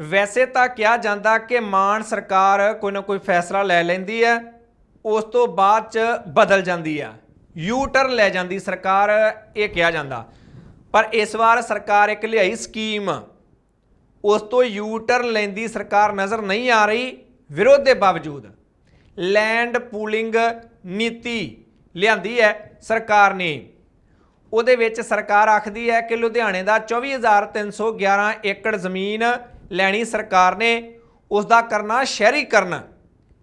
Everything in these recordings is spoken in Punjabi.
ਵੈਸੇ ਤਾਂ ਕਿਹਾ ਜਾਂਦਾ ਕਿ ਮਾਨ ਸਰਕਾਰ ਕੋਈ ਨਾ ਕੋਈ ਫੈਸਲਾ ਲੈ ਲੈਂਦੀ ਹੈ, ਉਸ ਤੋਂ ਬਾਅਦ ਚ ਬਦਲ ਜਾਂਦੀ ਆ ਯੂ ਟਰਨ ਲੈ ਜਾਂਦੀ ਸਰਕਾਰ, ਇਹ ਕਿਹਾ ਜਾਂਦਾ। ਪਰ ਇਸ ਵਾਰ ਸਰਕਾਰ ਇੱਕ ਲਿਆਈ ਸਕੀਮ। ਉਸ ਤੋਂ ਯੂ ਟਰਨ ਲੈਂਦੀ ਸਰਕਾਰ ਨਜ਼ਰ ਨਹੀਂ ਆ ਰਹੀ, ਵਿਰੋਧ ਦੇ ਬਾਵਜੂਦ। ਲੈਂਡ ਪੂਲਿੰਗ ਨੀਤੀ ਲਿਆਂਦੀ ਹੈ ਸਰਕਾਰ ਨੇ। ਉਹਦੇ ਵਿੱਚ ਸਰਕਾਰ ਆਖਦੀ ਹੈ ਕਿ ਲੁਧਿਆਣੇ ਦਾ 24311 ਏਕੜ ਜ਼ਮੀਨ ਲੈਣੀ ਸਰਕਾਰ ਨੇ ਉਸ ਦਾ ਕਰਨਾ ਸ਼ਹਿਰੀਕਰਨ।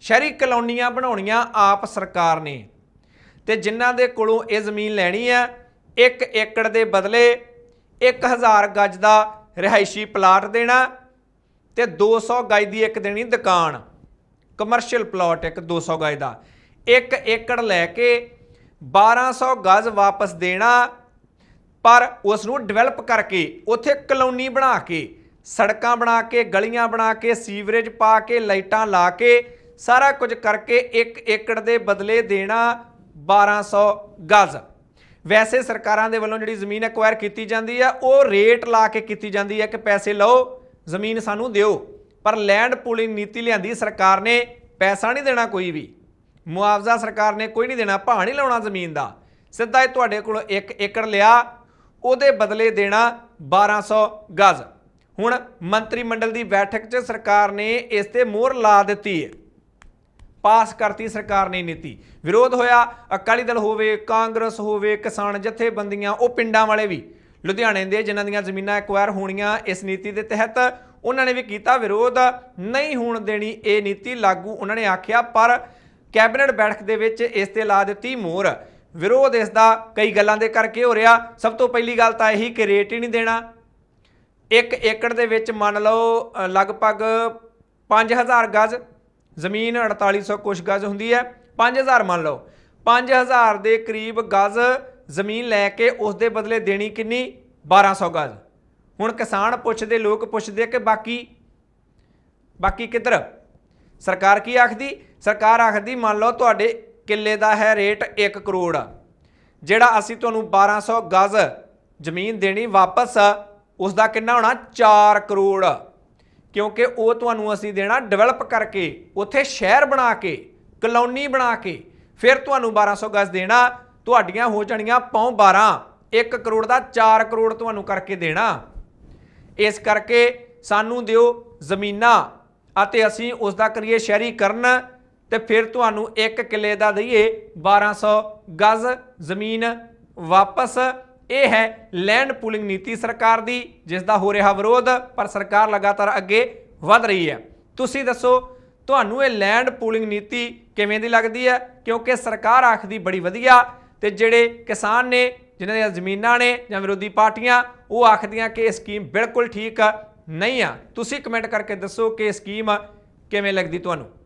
ਸ਼ਹਿਰੀ ਕਲੋਨੀਆਂ ਬਣਾਉਣੀਆਂ ਆਪ ਸਰਕਾਰ ਨੇ। ਤੇ ਜਿਨ੍ਹਾਂ ਦੇ ਕੋਲੋਂ ਇਹ ਜ਼ਮੀਨ ਲੈਣੀ ਹੈ 1 ਏਕੜ ਦੇ ਬਦਲੇ 1000 ਗੱਜ ਦਾ ਰਿਹਾਇਸ਼ੀ ਪਲਾਟ ਦੇਣਾ ਤੇ 200 ਗਜ ਦੀ ਇੱਕ ਦੇਣੀ ਦੁਕਾਨ। ਕਮਰਸ਼ੀਅਲ ਪਲਾਟ ਇੱਕ 200 ਗਜ ਦਾ। 1 ਏਕੜ ਲੈ ਕੇ 1200 ਗਜ ਵਾਪਸ ਦੇਣਾ, ਪਰ ਉਸ ਨੂੰ ਡਿਵੈਲਪ ਕਰਕੇ, ਉੱਥੇ ਕਲੋਨੀ ਬਣਾ ਕੇ ਸੜਕਾਂ ਬਣਾ ਕੇ, ਗਲੀਆਂ ਬਣਾ ਕੇ, ਸੀਵਰੇਜ ਪਾ ਕੇ, ਲਾਈਟਾਂ ਲਾ ਕੇ, ਸਾਰਾ ਕੁਝ ਕਰਕੇ 1 ਏਕੜ ਦੇ ਬਦਲੇ ਦੇਣਾ 1200 ਗਜ਼। ਵੈਸੇ ਸਰਕਾਰਾਂ ਦੇ ਵੱਲੋਂ ਜਿਹੜੀ ਜ਼ਮੀਨ ਐਕਵਾਇਰ ਕੀਤੀ ਜਾਂਦੀ ਹੈ ਉਹ ਰੇਟ ਲਾ ਕੇ ਕੀਤੀ ਜਾਂਦੀ ਹੈ ਕਿ ਪੈਸੇ ਲਓ, ਜ਼ਮੀਨ ਸਾਨੂੰ ਦਿਓ। ਪਰ ਲੈਂਡ ਪੂਲਿੰਗ ਨੀਤੀ ਲਿਆਂਦੀ ਸਰਕਾਰ ਨੇ, ਪੈਸਾ ਨਹੀਂ ਦੇਣਾ ਕੋਈ ਵੀ। ਮੁਆਵਜ਼ਾ ਸਰਕਾਰ ਨੇ ਕੋਈ ਨਹੀਂ ਦੇਣਾ, ਭਾਅ ਨਹੀਂ ਲਾਉਣਾ ਜ਼ਮੀਨ ਦਾ। ਸਿੱਧਾ ਇਹ ਤੁਹਾਡੇ ਕੋਲ 1 ਏਕੜ ਲਿਆ, ਉਹਦੇ ਬਦਲੇ ਦੇਣਾ 1200 ਗਜ਼। ਹੁਣ ਮੰਤਰੀ ਮੰਡਲ ਦੀ ਬੈਠਕ 'ਚ ਸਰਕਾਰ ਨੇ ਇਸ ਤੇ ਮੋਹਰ ਲਾ ਦਿੱਤੀ ਹੈ ਪਾਸ ਕਰਤੀ ਸਰਕਾਰ ਨੇ ਨੀਤੀ। ਵਿਰੋਧ ਹੋਇਆ, ਅਕਾਲੀ ਦਲ ਹੋਵੇ, ਕਾਂਗਰਸ ਹੋਵੇ, ਕਿਸਾਨ ਜਥੇਬੰਦੀਆਂ, ਉਹ ਪਿੰਡਾਂ ਵਾਲੇ ਵੀ। ਲੁਧਿਆਣੇ ਦੇ ਜਿਨ੍ਹਾਂ ਦੀਆਂ ਜ਼ਮੀਨਾਂ ਐਕਵਾਇਰ ਹੋਣੀਆਂ ਇਸ ਨੀਤੀ ਦੇ ਤਹਿਤ, ਉਹਨਾਂ ਨੇ ਵੀ ਕੀਤਾ ਵਿਰੋਧ। ਨਹੀਂ ਹੋਣ ਦੇਣੀ ਇਹ ਨੀਤੀ ਲਾਗੂ, ਉਹਨਾਂ ਨੇ ਆਖਿਆ, ਪਰ ਕੈਬਨਿਟ ਬੈਠਕ ਦੇ ਵਿੱਚ ਇਸ ਤੇ ਲਾ ਦਿੱਤੀ ਮੋਹਰ। ਵਿਰੋਧ ਇਸ ਦਾ ਕਈ ਗੱਲਾਂ ਦੇ ਕਰਕੇ ਹੋ ਰਿਹਾ। ਸਭ ਤੋਂ ਪਹਿਲੀ ਗੱਲ ਤਾਂ ਇਹੀ ਕਿ ਰੇਟ ਹੀ ਨਹੀਂ ਦੇਣਾ। ਇੱਕ ਏਕੜ ਦੇ ਵਿੱਚ ਮੰਨ ਲਓ ਅ, ਲਗਭਗ 5000 ਗਜ਼ ਜ਼ਮੀਨ 4800 ਕੁਛ ਗਜ਼ ਹੁੰਦੀ ਹੈ। 5000 ਮੰਨ ਲਓ 5000 ਦੇ ਕਰੀਬ ਗਜ਼ ਜ਼ਮੀਨ ਲੈ ਕੇ ਉਸ ਦੇ ਬਦਲੇ ਦੇਣੀ ਕਿੰਨੀ? 1200 ਗਜ਼। ਹੁਣ ਕਿਸਾਨ ਪੁੱਛਦੇ ਲੋਕ ਪੁੱਛਦੇ ਕਿ ਬਾਕੀ ਬਾਕੀ ਕਿੱਧਰ? ਸਰਕਾਰ ਕੀ ਆਖਦੀ? ਸਰਕਾਰ ਆਖਦੀ ਮੰਨ ਲਓ ਤੁਹਾਡੇ ਕਿੱਲੇ ਦਾ ਹੈ ਰੇਟ 1 ਕਰੋੜ ਜਿਹੜਾ ਅਸੀਂ ਤੁਹਾਨੂੰ 1200 ਗਜ਼ ਜ਼ਮੀਨ ਦੇਣੀ ਵਾਪਸ ਉਸ ਦਾ ਕਿੰਨਾ ਹੋਣਾ? 4 ਕਰੋੜ। ਕਿਉਂਕਿ ਉਹ ਤੁਹਾਨੂੰ ਅਸੀਂ ਦੇਣਾ ਡਿਵੈਲਪ ਕਰਕੇ, ਉੱਥੇ ਸ਼ਹਿਰ ਬਣਾ ਕੇ, ਕਲੋਨੀ ਬਣਾ ਕੇ, ਫਿਰ ਤੁਹਾਨੂੰ 1200 ਗਜ਼ ਦੇਣਾ, ਤੁਹਾਡੀਆਂ ਹੋ ਜਾਣੀਆਂ ਪੌਂ 12 1 ਕਰੋੜ ਦਾ 4 ਕਰੋੜ ਤੁਹਾਨੂੰ ਕਰਕੇ ਦੇਣਾ। ਇਸ ਕਰਕੇ ਸਾਨੂੰ ਦਿਓ ਜ਼ਮੀਨਾਂ ਅਤੇ ਅਸੀਂ ਉਸ ਦਾ ਕਰੀਏ ਸ਼ਹਿਰੀਕਰਨ ਤੇ ਫਿਰ ਤੁਹਾਨੂੰ ਇੱਕ ਕਿੱਲੇ ਦਾ ਦਈਏ 1200 ਗਜ਼ ਜ਼ਮੀਨ ਵਾਪਸ ਇਹ ਹੈ ਲੈਂਡ ਪੂਲਿੰਗ ਨੀਤੀ ਸਰਕਾਰ ਦੀ ਜਿਸ ਦਾ ਹੋ ਰਿਹਾ ਵਿਰੋਧ, ਪਰ ਸਰਕਾਰ ਲਗਾਤਾਰ ਅੱਗੇ ਵਧ ਰਹੀ ਹੈ। ਤੁਸੀਂ ਦੱਸੋ, ਤੁਹਾਨੂੰ ਇਹ ਲੈਂਡ ਪੂਲਿੰਗ ਨੀਤੀ ਕਿਵੇਂ ਦੀ ਲੱਗਦੀ ਹੈ? ਕਿਉਂਕਿ ਸਰਕਾਰ ਆਖਦੀ ਬੜੀ ਵਧੀਆ ਤੇ ਜਿਹੜੇ ਕਿਸਾਨ ਨੇ ਜਿਨ੍ਹਾਂ ਦੀਆਂ ਜ਼ਮੀਨਾਂ ਨੇ ਜਾਂ ਵਿਰੋਧੀ ਪਾਰਟੀਆਂ, ਉਹ ਆਖਦੀਆਂ ਕਿ ਇਹ ਸਕੀਮ ਬਿਲਕੁਲ ਠੀਕ ਨਹੀਂ ਆ। ਤੁਸੀਂ ਕਮੈਂਟ ਕਰਕੇ ਦੱਸੋ ਕਿ ਇਹ ਸਕੀਮ ਕਿਵੇਂ ਲੱਗਦੀ ਤੁਹਾਨੂੰ?